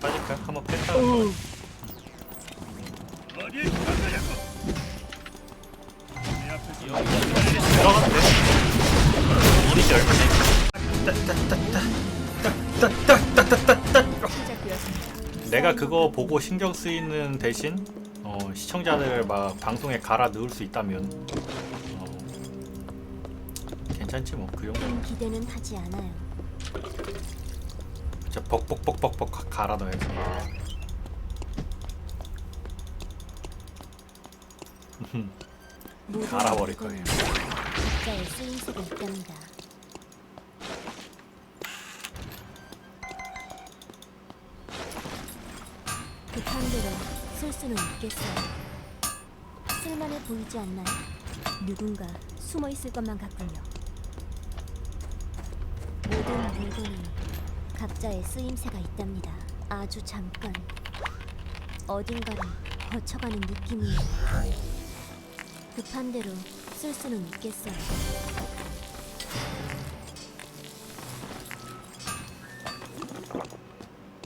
빠질까요? 한번 뺐다. 어딜 가느냐고. 내 돼. 이리지 얼마네. 시작되었습니다. 내가 그거 보고 신경 쓰이는 대신 어, 시청자들 막 방송에 갈아 넣을 수 있다면 어, 괜찮지 뭐 그 정도. 큰 기대는 하지 않아요. 진짜 벅벅벅벅벅 가- 갈아 넣어야지. 모든 갈아버릴 물건은 거예요. 각자의 쓰임새가 있답니다. 급한 대로 쓸 수는 있겠어요. 쓸만해 보이지 않나요? 누군가 숨어 있을 것만 같군요. 모든 물건은 각자의 쓰임새가 있답니다. 아주 잠깐 어딘가를 거쳐가는 느낌이에요. 급한 대로 쓸 수는 있겠어요.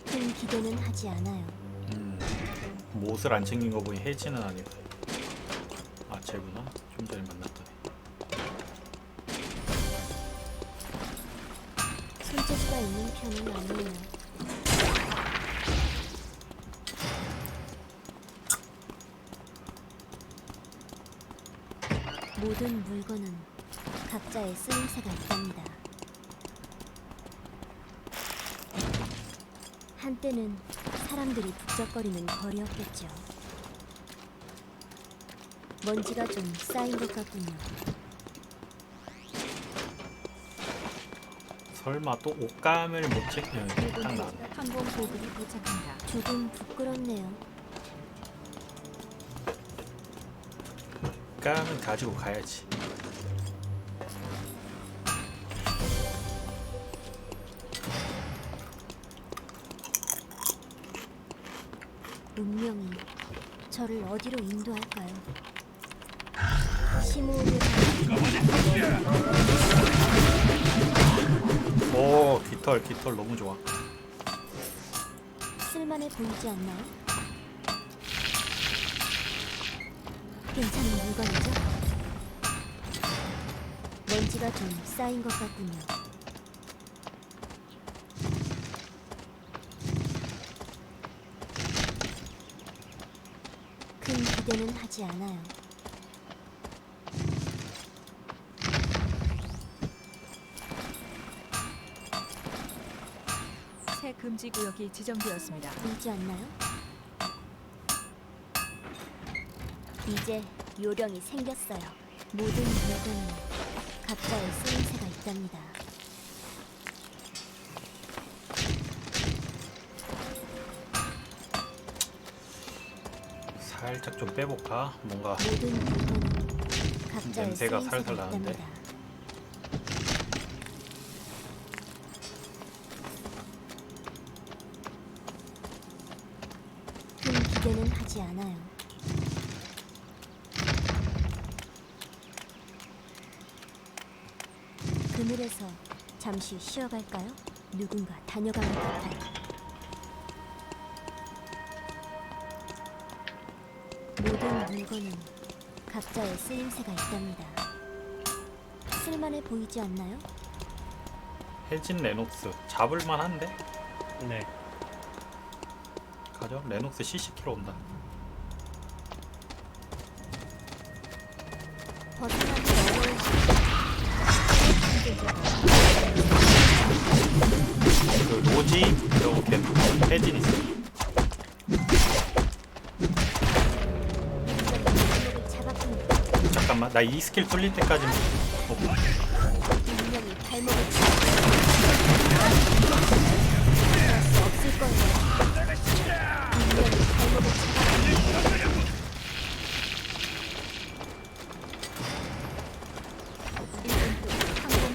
큰 기대는 하지 않아요. 음, 뭐 옷을 안 챙긴 거 보니 혜지는 아니다. 아 쟤구나. 좀 전에 만났 모든 물건은 각자의 쓰임새가 있답니다. 한때는 사람들이 북적거리는 거리였겠죠. 먼지가 좀 쌓인 것 같군요. 설마 또 옷감을 못 챙겨? 딱 나네. 항공 보급이 도착합니다. 조금 부끄럽네요. 감은 가지고 가야지. 운명이 저를 어디로 인도할까요? 심호흡을 오 깃털 깃털 너무 좋아. 쓸만해 보이지 않나요? 괜찮은 물건이죠? 먼지가 좀 쌓인 것 같군요. 큰 기대는 하지 않아요. 새 금지 구역이 지정되었습니다. 보이지 않나요? 이제 요령이 생겼어요. 모든 물건은 각자의 쓰임새가 있답니다. 살짝 좀 빼볼까? 뭔가 모든 물건은 각자의 냄새가 쓰임새가 살살 나는데. 있답니다. 큰 기대는 하지 않아요. 그늘에서 잠시 쉬어갈까요? 누군가 다녀가는 듯한 모든 물건은 각자의 쓰임새가 있답니다. 쓸만해 보이지 않나요? 혜진 레녹스 잡을만 한데? 네. 가죠? 레녹스 CC키로 온다. 벗어나기 나 이 스킬 뚫릴 때까지 어,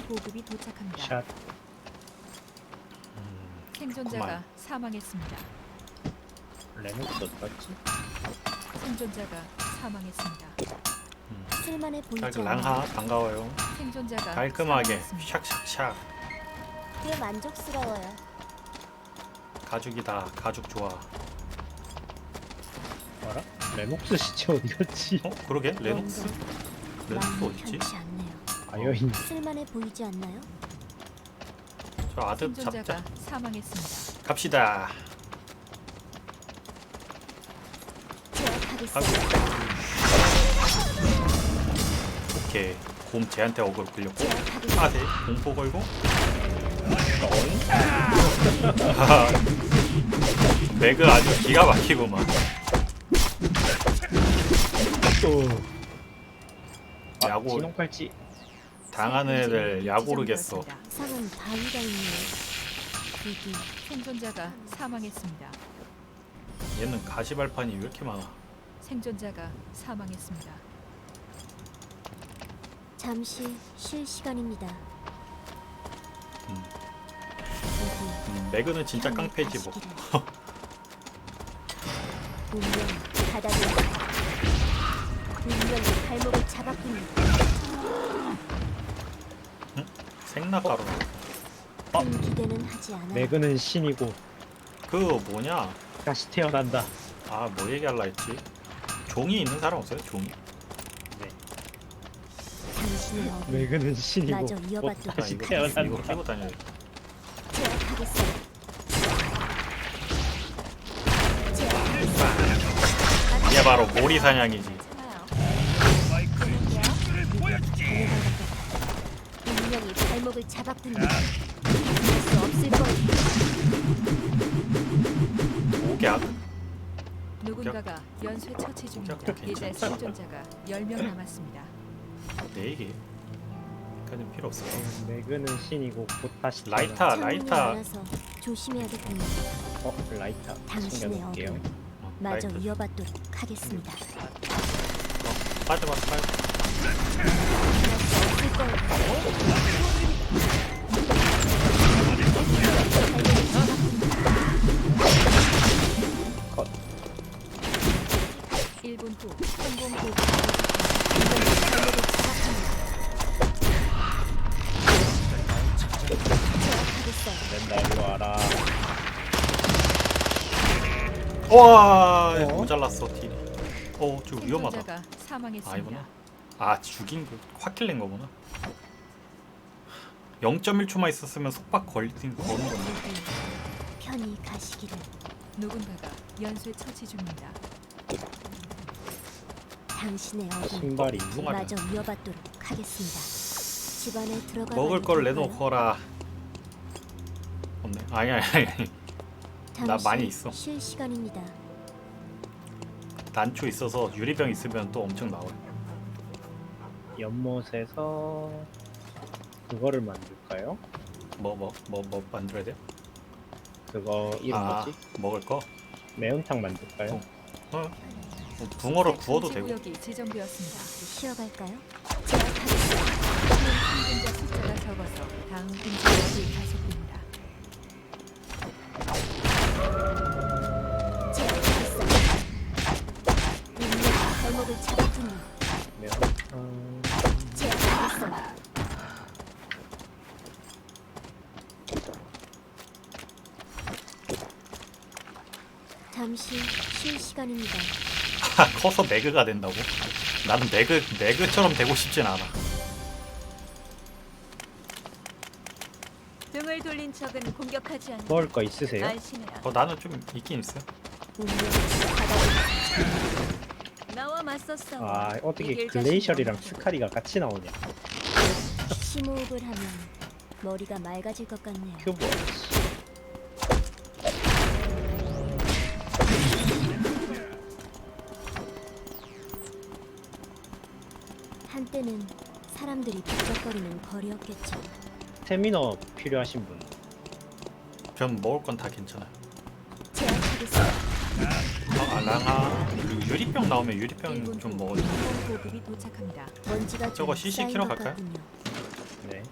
보급이 도착합니다. 샷. 생존자가 그만. 사망했습니다. 레노스 어디 갔지? 생존자가 사망했습니다. 쓸만해 보이지 자, 그. 랑하 반가워요. 생존자가 깔끔하게 사망했습니다. 샥샥샥. 꽤 만족스러워요. 가죽이다. 가죽 좋아. 뭐라? 레녹스 시체 어디였지? 어? 그러게 레녹스? 뭔가 레녹스 마음이 어딨지? 편치 않네요. 아여인 쓸만해 보이지 않나요? 저 생존자가 잡자. 사망했습니다. 갑시다. 제압하겠습니다. 오케 이. 곰 쟤한테 어글 굴렸고. 제압하겠습니다. 아세 공포 걸고. 매그 아주 기가 막히고만. 또 아, 야구 진홍 팔찌 당하는 애들 야구르겠어. 지정되었습니다. 이상한 바위가 있네요. 여기 생존자가 사망했습니다. 얘는 가시발판이 왜 이렇게 많아? 생존자가 사망했습니다. 잠시 쉴 시간입니다. 음. 여기 음, 매그는 진짜 깡패지 뭐. 운명 바닥에 운명이 발목을 잡았군요. 생나가루. 큰 기대는 하지 않아요. 매그는 신이고 그 뭐냐? 다시 태어난다 아 뭐 얘기할라 했지? 종이 있는 사람 없어요? 종이? 어글 매그는 신이고 이어받도록 아 다시 이거 태어난다 이거 끼고 다녀야 돼. 이게 바로 모리 사냥이지. 운명이 발목을 잡았군요. 할수 없을 거예요. 목약. 누군가가 연쇄 처치 중입니다. 괜찮다. 생존자가 10명 남았습니다. 내 얘기. 까는 필요 없어. 매그는 신이고 곧 다시 라이터. 태어난다. 창문이 라이터. 많아서 조심해야겠군요. 어 라이터 당신의 챙겨놓을게요 어글 어, 마저. 이어받도록 하겠습니다. 빠져봐 빠져. 할수 없을 거예요. 1분 후 성공 잡았군요. 와라 와 어? 모자랐어 딜이. 어, 좀 위험하다. 생존자가 사망했습니다. 아니구나. 아 죽인 거 확 킬낸 거구나. 0.1초만 있었으면 속박 걸린 거는 건데. 편히 가시기를. 누군가가 연쇄 처치 중입니다. 당신의 신발이 풍알이야. 마저 이어받도록 하겠습니다. 집안에 들어가 먹을 걸 내놓거라. 없네. 아니 아니 아니. 나 많이 있어. 쉴 시간입니다. 난초 있어서 유리병 있으면 또 엄청 나와요. 연못에서 그거를 만들까요? 뭐 뭐 뭐 뭐 만들어야 돼? 그거 이름 아 뭐지? 먹을 거? 매운탕 만들까요? 어. 어. 뭐 붕어로 구워도 되고. 구역이 지정되었습니다. 쉬어갈까요? 제압하겠습니다. 생존자 숫자가 적어서 다음 매운탕 제압하겠어요. 잠시 쉴 시간입니다. 아, 커서 매그가 된다고? 나는 매그 매그처럼 되고 싶진 않아. 등을 돌린 적은 공격하지 않는 먹을 거 있으세요? 안심해라. 어 나는 좀 있긴 있어. 나와 싸워. 아 어떻게 글레이셜이랑 스카리가 같이 나오냐 심호흡을 하면 머리가 맑아질 것 같네요. 큐브 한때는 사람들이 북적거리는 거리였겠죠. 스태미너 필요하신 분 전 먹을 건 다 괜찮아. 제압하겠습니다. 아, 랑아 그리고 유리병 나오면 유리병 1분 좀후 먹어. 항공 보급이 도착합니다. 먼지가 저거 좀 CC 쌓인 키로 것 갈까요? 같군요. 네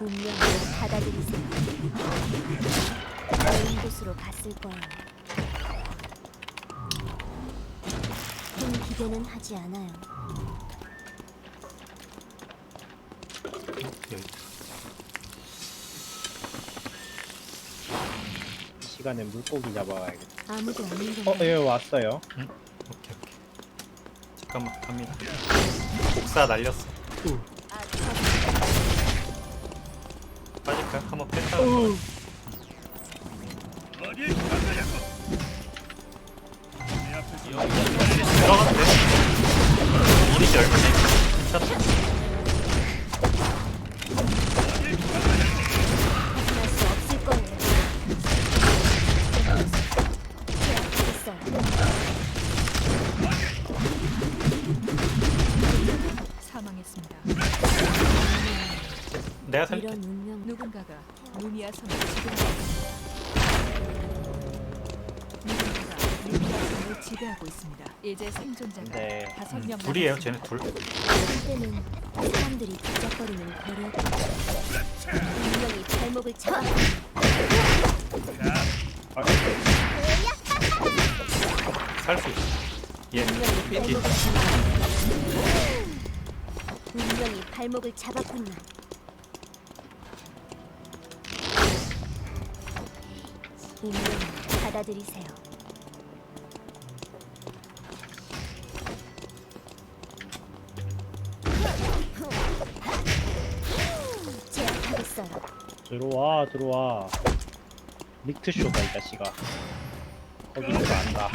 운명을 받아들이세요. 먼 곳으로 갔을 거예요. 큰 기대는 하지 않아요. 여기 있다. 이 시간에 물고기 잡아야겠다. 아무도 없는 어, 건가? 예, 왔어요. 오케이 오케이. 잠깐만 갑니다. 복사 날렸어. 빠질까요? 한번 뺐다. 돼. 이리지 얼마네. 괜찮다. 이런 운명 누군가가 루미아 섬을 지배하고 있습니다. 누군가가 루미아 섬을 지배하고 있습니다. 이제 생존자가 네. 다섯 음, 명 둘이에요, 남았습니다. 쟤네 둘. 한때는 사람들이 뒤적거리는 거리였고 운명이 발목을 아, 살수 있어. 얘 삐끼. 발목을 잡아 운명이 발목을 잡았군요. 운명 받아들이세요. 제압하겠어요. 들어와, 들어와. 릭트쇼다, 이 자식아. 거기로 안다.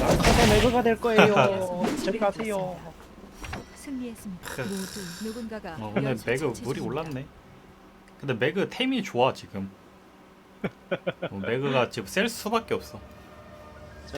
아, 커서 매그가 될 거예요. 저리 가세요. 승리했습니다. 모두 누군가가 어, 근데 매그 물이. 올랐네. 근데 매그 템이 좋아 지금. 어, 매그가 지금 셀 수밖에 없어.